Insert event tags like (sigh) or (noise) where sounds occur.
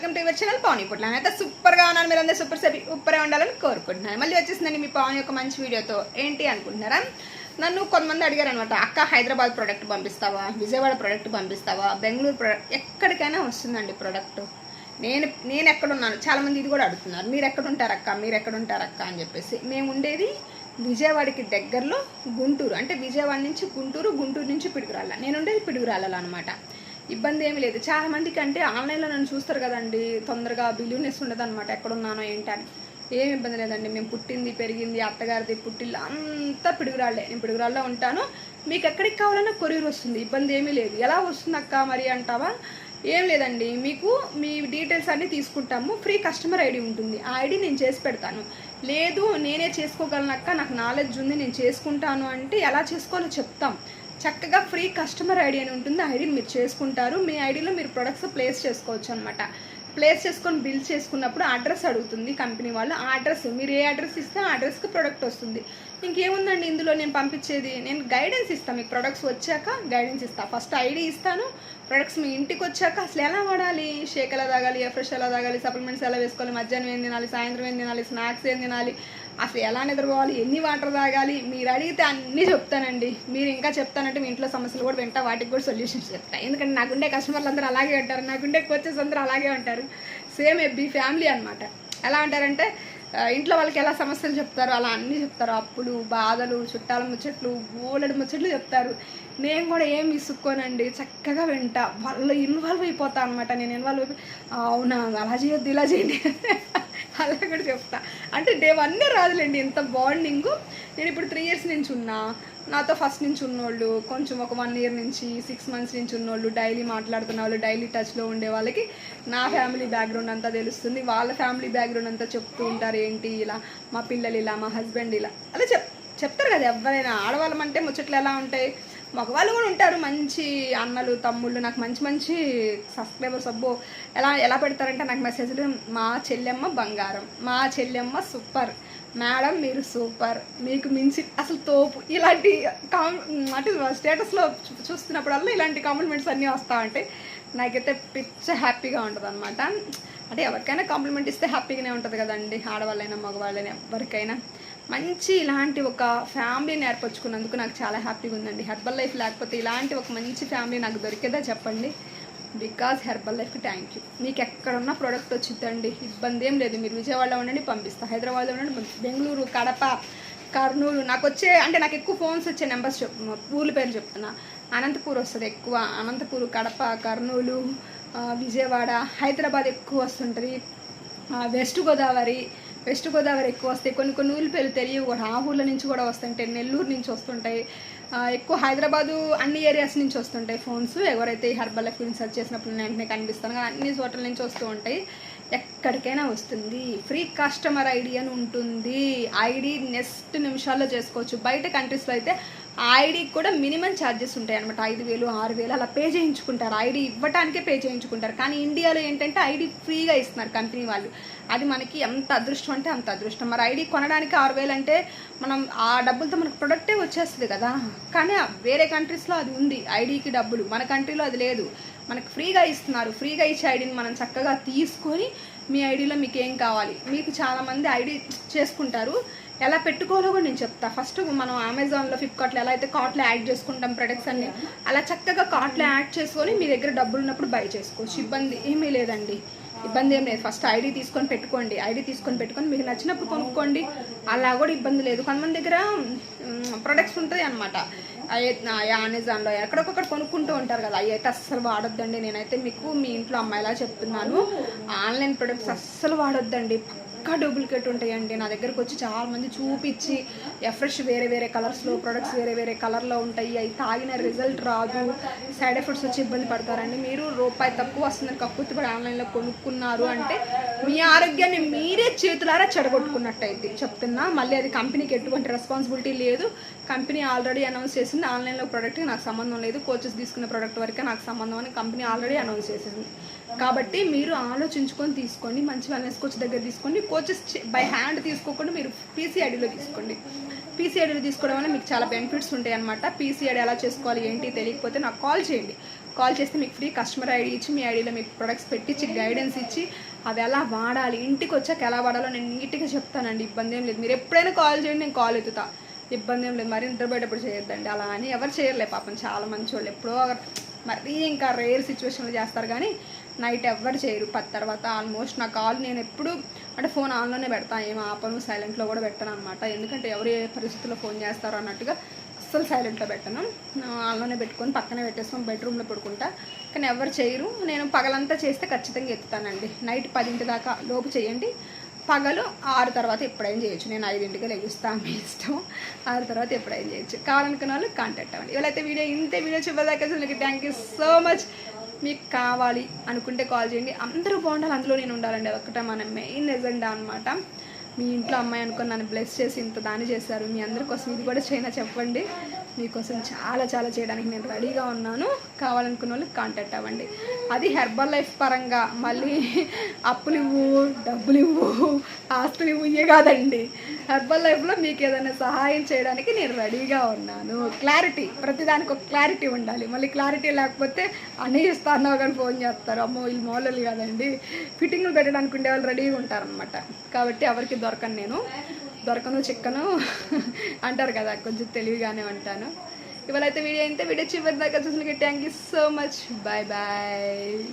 Welcome to your channel Pavan ఇప్పుడు అయితే సూపర్గా ఉన్నాను మీరు అందరూ సూపర్ సెపి ఉప్పరే ఉండాలని కోరుకుంటున్నాను మళ్ళీ వచ్చేసిందండి మీ పవన్ యొక్క మంచి వీడియోతో. ఏంటి అనుకుంటున్నారా? నన్ను కొంతమంది అడిగారు అనమాట అక్క హైదరాబాద్ ప్రోడక్ట్ పంపిస్తావా? విజయవాడ ప్రోడక్ట్ పంపిస్తావా? బెంగళూరు ప్రోడక్ట్ ఎక్కడికైనా వస్తుందండి ప్రోడక్ట్ నేను నేను ఎక్కడున్నాను. చాలామంది ఇది కూడా అడుగుతున్నారు. మీరు ఎక్కడుంటారు అక్క? మీరు ఎక్కడుంటారు అక్క? అని చెప్పేసి. మేము ఉండేది విజయవాడకి దగ్గరలో గుంటూరు. అంటే విజయవాడ నుంచి గుంటూరు గుంటూరు నుంచి పిడుగురాళ్ళ. నేను ఉండేది పిడుగురాళ్ళలో అనమాట ఇబ్బంది ఏమీ లేదు. చాలా మందికి అంటే ఆన్లైన్లో నన్ను చూస్తారు కదండి. తొందరగా బిలీవ్నెస్ ఉండదు అనమాట ఎక్కడున్నానో ఏంటని ఏం ఇబ్బంది లేదండి. మేము పుట్టింది పెరిగింది అత్తగారిది పుట్టిల్లు అంతా పిడుగురాళ్ళే నేను పిడుగురాళ్ళలో ఉంటాను. మీకు ఎక్కడికి కావాలన్నా కొరియర్ వస్తుంది. ఇబ్బంది ఏమీ లేదు. ఎలా వస్తుంది అక్క మరి అంటావా? ఏం లేదండి. మీకు మీ డీటెయిల్స్ అన్నీ తీసుకుంటాము. ఫ్రీ కస్టమర్ ఐడి ఉంటుంది. ఆ ఐడి నేను చేసి పెడతాను. లేదు నేనే చేసుకోగలనక్క నాకు నాలెడ్జ్ ఉంది. నేను చేసుకుంటాను అంటే ఎలా చేసుకోవాలో చెప్తాం. చక్కగా ఫ్రీ కస్టమర్ ఐడి అని ఉంటుంది. ఐడి మీరు చేసుకుంటారు. మీ ఐడిలో మీరు ప్రొడక్ట్స్ ప్లేస్ చేసుకోవచ్చు అనమాట ప్లేస్ చేసుకొని బిల్ చేసుకున్నప్పుడు అడ్రస్ అడుగుతుంది కంపెనీ వాళ్ళు. ఆ అడ్రస్ మీరు ఏ అడ్రస్ ఇస్తే ఆ అడ్రస్కి ప్రోడక్ట్ వస్తుంది. ఇంకేముందండి ఇందులో నేను పంపించేది? నేను గైడెన్స్ ఇస్తాను మీకు ప్రొడక్ట్స్ వచ్చాక గైడెన్స్ ఇస్తాను ఫస్ట్ ఐడి ఇస్తాను. ప్రొడక్ట్స్ మీ ఇంటికి వచ్చాక అసలు ఎలా వాడాలి? షేక్ ఎలా తాగాలి? ఫ్రెష్ ఎలా తాగాలి? సప్లిమెంట్స్ ఎలా వేసుకోవాలి? మధ్యాహ్నం ఏం తినాలి? సాయంత్రం ఏం తినాలి? స్నాక్స్ ఏం తినాలి? అసలు ఎలా నిద్రపోవాలి? ఎన్ని వాటర్ తాగాలి? మీరు అడిగితే అన్నీ చెప్తానండి. మీరు ఇంకా చెప్తానంటే మీ ఇంట్లో సమస్యలు కూడా వింటా వాటికి కూడా సొల్యూషన్స్ చెప్తాను ఎందుకంటే నాకుండే కస్టమర్లు అందరూ అలాగే ఉంటారు. నాకుండే కోచెస్ అందరూ అలాగే ఉంటారు. సేమ్ ఎబ్బీ ఫ్యామిలీ అనమాట ఎలా అంటారంటే ఇంట్లో వాళ్ళకి ఎలా సమస్యలు చెప్తారు అలా అన్నీ చెప్తారు. అప్పులు బాధలు చుట్టాల ముచ్చట్లు బోలెడు ముచ్చట్లు చెప్తారు. నేను కూడా ఏం ఇసుక్కోనండి చక్కగా వింటా. వాళ్ళు ఇన్వాల్వ్ అయిపోతా అనమాట నేను ఇన్వాల్వ్ అయిపోయి అవునా? అలా చేయొద్దు ఇలా చేయండి. (laughs) అలా కూడా చెప్తా. అంటే డే వన్నే రాదులేండి ఎంత బాండింగ్ నేను ఇప్పుడు త్రీ ఇయర్స్ నుంచి ఉన్నా. నాతో ఫస్ట్ నుంచి ఉన్నోళ్ళు కొంచెం ఒక వన్ ఇయర్ నుంచి సిక్స్ మంత్స్ నుంచి ఉన్నోళ్ళు డైలీ మాట్లాడుతున్న వాళ్ళు డైలీ టచ్లో ఉండే వాళ్ళకి నా ఫ్యామిలీ బ్యాక్గ్రౌండ్ అంతా తెలుస్తుంది. వాళ్ళ ఫ్యామిలీ బ్యాక్గ్రౌండ్ అంతా చెప్తూ ఉంటారు ఏంటి ఇలా? మా పిల్లలు ఇలా మా హస్బెండ్ ఇలా. అలా చెప్ చెప్తారు కదా ఎవరైనా. ఆడవాళ్ళం అంటే ముచ్చట్లు ఎలా ఉంటాయి? మగవాళ్ళు కూడా ఉంటారు. మంచి అన్నలు తమ్ముళ్ళు నాకు మంచి మంచి సబ్స్క్రైబర్స్ అబ్బో ఎలా ఎలా పెడతారంటే నాకు మెసేజ్లు మా చెల్లెమ్మ బంగారం మా చెల్లెమ్మ సూపర్ మేడం మీరు సూపర్. మీకు మించి అసలు తోపు. ఇలాంటి కామ్ అంటే స్టేటస్లో చూస్తున్నప్పుడల్లా ఇలాంటి కాంప్లిమెంట్స్ అన్నీ వస్తూ ఉంటాయి నాకైతే పిచ్చ హ్యాపీగా ఉంటుంది అనమాట అంటే ఎవరికైనా కాంప్లిమెంట్ ఇస్తే హ్యాపీగానే ఉంటుంది కదండి. ఆడవాళ్ళైనా మగవాళ్ళైనా ఎవరికైనా. మంచి ఇలాంటి ఒక ఫ్యామిలీని ఏర్పరచుకున్నందుకు నాకు చాలా హ్యాపీగా ఉందండి హెర్బల్ లైఫ్ లేకపోతే ఇలాంటి ఒక మంచి ఫ్యామిలీ నాకు దొరికేదా చెప్పండి. Because herbal life thank you మీకు ఎక్కడున్న ప్రోడక్ట్ వచ్చిందండి ఇబ్బంది ఏం లేదు. మీరు విజయవాడలో ఉండండి పంపిస్తా. హైదరాబాద్లో ఉండండి బెంగళూరు కడప కర్నూలు. నాకు వచ్చే అంటే నాకు ఎక్కువ ఫోన్స్ వచ్చే నెంబర్స్ చెప్తున్నా ఊర్ల పేరు చెప్తున్నా. అనంతపూర్ వస్తుంది ఎక్కువ. అనంతపూర్ కడప కర్నూలు విజయవాడ హైదరాబాద్ ఎక్కువ వస్తుంటుంది. వెస్ట్ గోదావరి వెస్ట్ గోదావరి ఎక్కువ వస్తాయి. కొన్ని కొన్ని ఊళ్ళు పేర్లు తెలియవు కూడా. ఆ ఊళ్ళ నుంచి కూడా వస్తుంటాయి. నెల్లూరు నుంచి వస్తుంటాయి. ఎక్కువ హైదరాబాదు అన్ని ఏరియాస్ నుంచి వస్తుంటాయి ఫోన్స్ ఎవరైతే ఈ హర్బల్ లైఫ్ గురించి సెర్చ్ చేసినప్పుడు నేను వెంటనే కనిపిస్తాను. అన్ని చోట్ల నుంచి వస్తూ ఉంటాయి. ఎక్కడికైనా వస్తుంది. ఫ్రీ కస్టమర్ ఐడి అని ఉంటుంది. ఐడి నెక్స్ట్ నిమిషాల్లో చేసుకోవచ్చు. బయట కంట్రీస్లో అయితే ఐడికి కూడా మినిమం ఛార్జెస్ ఉంటాయి అనమాట ఐదు వేలు ఆరు వేలు అలా పే చేయించుకుంటారు. ఐడి ఇవ్వటానికే పే చేయించుకుంటారు. కానీ ఇండియాలో ఏంటంటే ఐడి ఫ్రీగా ఇస్తున్నారు కంపెనీ వాళ్ళు. అది మనకి ఎంత అదృష్టం అంటే అంత అదృష్టం. మరి ఐడి కొనడానికి ఆరు వేలు అంటే మనం ఆ డబ్బులతో మనకు ప్రొడక్టే వచ్చేస్తుంది కదా. కానీ వేరే కంట్రీస్లో అది ఉంది. ఐడికి డబ్బులు. మన కంట్రీలో అది లేదు. మనకు ఫ్రీగా ఇస్తున్నారు. ఫ్రీగా ఇచ్చే ఐడిని మనం చక్కగా తీసుకొని మీ ఐడిలో మీకు ఏం కావాలి? మీకు చాలామంది ఐడి చేసుకుంటారు. ఎలా పెట్టుకోవాలో కూడా నేను చెప్తా. ఫస్ట్ మనం అమెజాన్లో ఫ్లిప్కార్ట్లో ఎలా అయితే కార్ట్లో యాడ్ చేసుకుంటాం ప్రొడక్ట్స్ అన్ని అలా చక్కగా కార్ట్లో యాడ్ చేసుకొని మీ దగ్గర డబ్బులు ఉన్నప్పుడు బై చేసుకోవచ్చు. ఇబ్బంది ఏమీ లేదండి. ఇబ్బంది ఏం లేదు. ఫస్ట్ ఐడి తీసుకొని పెట్టుకోండి. ఐడి తీసుకొని పెట్టుకొని మీకు నచ్చినప్పుడు కొనుక్కోండి. అలా కూడా ఇబ్బంది లేదు. కొంతమంది దగ్గర ప్రొడక్ట్స్ ఉంటాయి అనమాట అమెజాన్లో ఎక్కడొక్కడ కొనుక్కుంటూ ఉంటారు కదా. అవి అయితే అస్సలు వాడొద్దండి. నేనైతే మీకు మీ ఇంట్లో అమ్మాయిలా చెప్తున్నాను. ఆన్లైన్ ప్రొడక్ట్స్ అస్సలు వాడొద్దండి. పక్కా డూప్లికేట్ ఉంటాయండి. నా దగ్గరకు వచ్చి చాలా మంది చూపించి ఎఫ్రెష్ వేరే వేరే కలర్స్లో ప్రొడక్ట్స్ వేరే వేరే కలర్లో ఉంటాయి. అవి తాగిన రిజల్ట్ రాదు. సైడ్ ఎఫెక్ట్స్ వచ్చి ఇబ్బంది పడతారండి. మీరు రూపాయి తక్కువ వస్తుందని కక్కుర్తి కూడా ఆన్లైన్లో కొనుక్కున్నారు అంటే మీ ఆరోగ్యాన్ని మీరే చేతులారా చెడగొట్టుకున్నట్టయితే చెప్తున్నా మళ్ళీ అది కంపెనీకి ఎటువంటి రెస్పాన్సిబిలిటీ లేదు. కంపెనీ ఆల్రెడీ అనౌన్స్ చేసింది. ఆన్లైన్లో ప్రోడక్ట్కి నాకు సంబంధం లేదు. కోచెస్ తీసుకున్న ప్రోడక్ట్ వరకే నాకు సంబంధం అని కంపెనీ ఆల్రెడీ అనౌన్స్ చేసింది. కాబట్టి మీరు ఆలోచించుకొని తీసుకోండి. మంచి వెల్నెస్ కోచ్ దగ్గర తీసుకోండి. కోచెస్ బై హ్యాండ్ తీసుకోకుండా మీరు పీసీఐడిలో తీసుకోండి. పీసీఐడీలో తీసుకోవడం వల్ల మీకు చాలా బెనిఫిట్స్ ఉంటాయి అనమాట పీసీఐడి ఎలా చేసుకోవాలి ఏంటి తెలియకపోతే నాకు కాల్ చేయండి. కాల్ చేస్తే మీకు ఫ్రీ కస్టమర్ ఐడి ఇచ్చి మీ ఐడిలో మీకు ప్రొడక్ట్స్ పెట్టించి గైడెన్స్ ఇచ్చి అవి ఎలా వాడాలి ఇంటికి వచ్చాక ఎలా వాడాలో నేను నీట్గా చెప్తానండి. ఇబ్బంది ఏం లేదు. మీరు ఎప్పుడైనా కాల్ చేయండి నేను కాల్ ఎత్తుతా. ఇబ్బంది ఏం లేదు. మరి నిద్రపోయేటప్పుడు చేయొద్దండి. అలా అని ఎవరు చేయలే పాపం. చాలా మంచి వాళ్ళు ఎప్పుడో మరీ ఇంకా రేర్ సిచ్యువేషన్లో చేస్తారు కానీ నైట్ ఎవ్వరు చేయరు. పది తర్వాత ఆల్మోస్ట్ నా కాల్ నేను ఎప్పుడు అంటే ఫోన్ ఆన్లోనే పెడతాను ఏం ఆపను సైలెంట్లో కూడా పెట్టను అనమాట ఎందుకంటే ఎవరు ఏ పరిస్థితుల్లో ఫోన్ చేస్తారు అన్నట్టుగా అస్సలు సైలెంట్లో పెట్టను. ఆన్లోనే పెట్టుకొని పక్కనే పెట్టేసుకొని బెడ్రూమ్లో పడుకుంటా. కానీ ఎవరు చేయరు. నేను పగలంతా చేస్తే ఖచ్చితంగా ఎత్తుతానండి. నైట్ పదింటి దాకా లోపు చేయండి. పగలు ఆరు తర్వాత ఎప్పుడైనా చేయొచ్చు. నేను ఐదింటికి లెగుస్తాను మీ ఇష్టం. ఆరు తర్వాత ఎప్పుడైనా చేయొచ్చు. కావాలనుకున్న వాళ్ళు కాంటాక్ట్ అవ్వండి. ఇవాళైతే వీడియో ఇంతే. వీడియో చివరిదాకా మీకు థ్యాంక్ యూ సో మచ్ మీకు కావాలి అనుకుంటే కాల్ చేయండి. అందరూ బాగుండాలి. అందులో నేను ఉండాలండి. అదొకటే మన మెయిన్ ఎజెండా అనమాట మీ ఇంట్లో అమ్మాయి అనుకుని నన్ను బ్లెస్ చేసి ఇంత దాని చేశారు. మీ అందరి కోసం ఇది కూడా చైనా చెప్పండి. మీకోసం చాలా చాలా చేయడానికి నేను రెడీగా ఉన్నాను. కావాలనుకున్న వాళ్ళు కాంటాక్ట్ అవ్వండి. అది హెర్బల్ లైఫ్ పరంగా మళ్ళీ అప్పులు ఇవ్వు డబ్బులు ఇవ్వు ఆస్తులు ఇవ్వు ఇవే కాదండి. హెర్బల్ లైఫ్లో మీకు ఏదైనా సహాయం చేయడానికి నేను రెడీగా ఉన్నాను. క్లారిటీ ప్రతిదానికి ఒక క్లారిటీ ఉండాలి. మళ్ళీ క్లారిటీ లేకపోతే అన్నీ ఇస్తాను కానీ ఫోన్ చేస్తారు. అమ్మో వీళ్ళు మోలలు కాదండి. ఫిట్టింగ్లు పెట్టడానికి ఉండే వాళ్ళు రెడీగా ఉంటారనమాట కాబట్టి ఎవరికి దొరకను నేను. దొరకను చిక్కను అంటారు కదా కొంచెం తెలివిగానే ఉంటాను. ఇవాళ అయితే వీడియో అయితే వీడియో చివరి దాకా చూసిన thank you so much bye bye